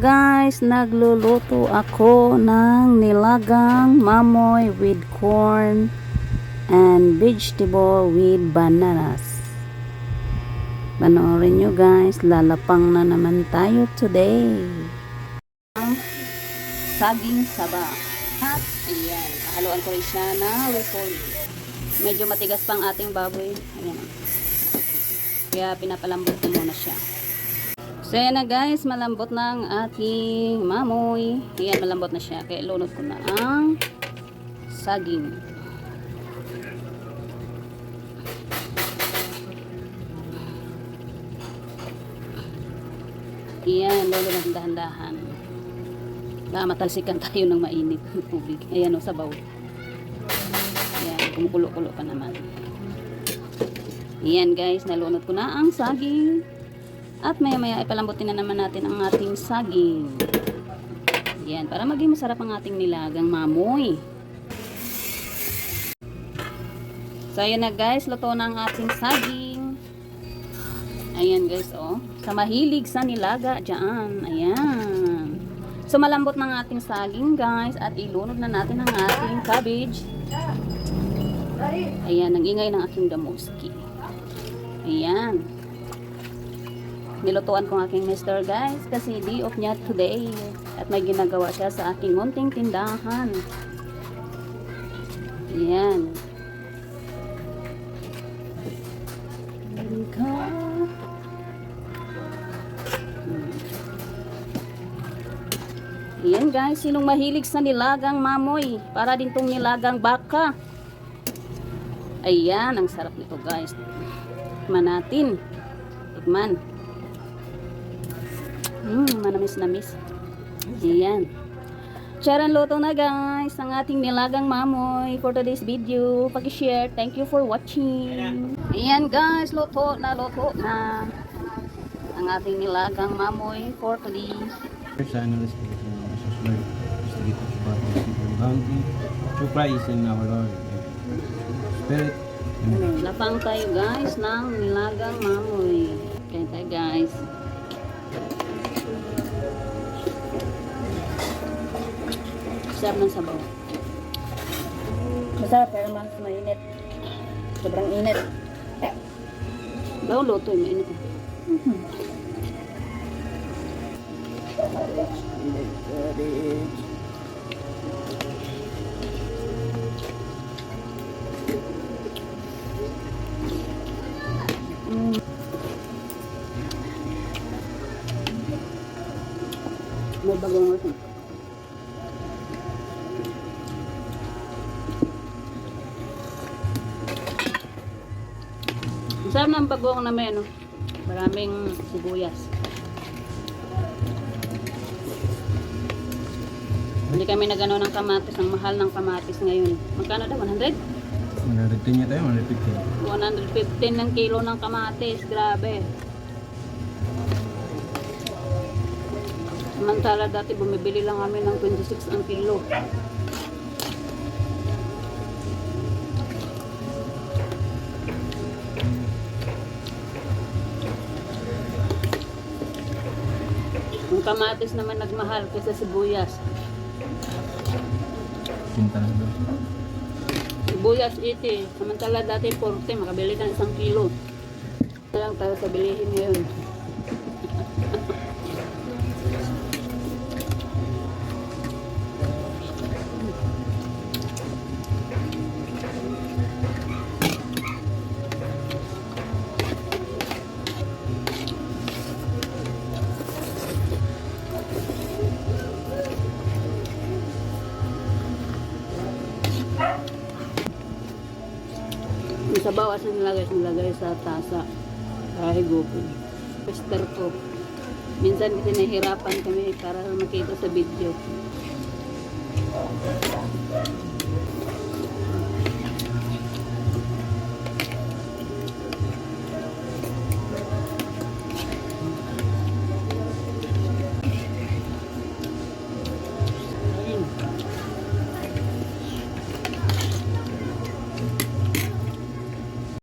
guys, nagluluto ako ng nilagang mamoy with corn and vegetable with bananas. Panoorin nyo guys, lalapang na naman tayo today. Saging saba. At ayan, haluan ko rin siya na repolyo. Medyo matigas pang ating baboy. Ayan. Kaya pinapalambot ko muna siya. So yan na guys, malambot na ang ating mamoy. Ayan, malambot na siya. Kaya lunod ko na ang saging. Ayan, lolo ng dahan-dahan. Baka matalsikan tayo ng mainit na tubig. Ayan o, sabaw. Ayan, kumukulo-kulo pa naman. Ayan guys, nalunod ko na ang saging. At maya maya ipalambutin na naman natin ang ating saging. Yan, para maging masarap ang ating nilagang mamoy. So ayan na guys, luto na ang ating saging. Ayan guys, oh. Sa mahilig sa nilaga, dyan. Ayan. So malambot ng ating saging guys at ilunod na natin ang ating cabbage. Ayan, ang ingay ng aking damoski. Ayan. Nilutuan ko aking mister guys kasi day off niya today at may ginagawa siya sa aking munting tindahan. Ayan. Ayan guys, sinong mahilig sa nilagang mamoy? Para din tong nilagang baka. Ayan, ang sarap nito guys. Tikman natin. Tikman. Mmm, manamis na miss. Ayan. Charan luto na guys ang ating nilagang mamoy for today's video. Pag-share. Thank you for watching. Ayan guys, luto na luto na ang ating nilagang mamoy for today. Sa is subscribe to Christ in our Lord Spirit and Lapang tayo guys ng nilagang mamoy. Kaya tayo guys. Sarap ng sabaw. Masarap pero mas mainit. Sobrang init. Bawo luto yung mainit. May bagong luto. Masarap ng bagong na may ano, maraming sibuyas. Hindi kami nagano ng kamatis, ang mahal ng kamatis ngayon. Magkano daw? 100? 110 niya tayo, 115 115 ng kilo ng kamatis. Grabe. Samantala dati bumibili lang kami ng 26 ang kilo. Kamatis naman nagmahal kaysa sibuyas. Pinta na doon Sibuyas 80. Samantala dati 40. Makabili ka ng isang kilo. Ito lang tayo sa bilihin ngayon. Yung sa bawas ang nilagay, nilagay sa tasa. Para higupin. Pester ko. Minsan kasi nahihirapan kami para makita sa video.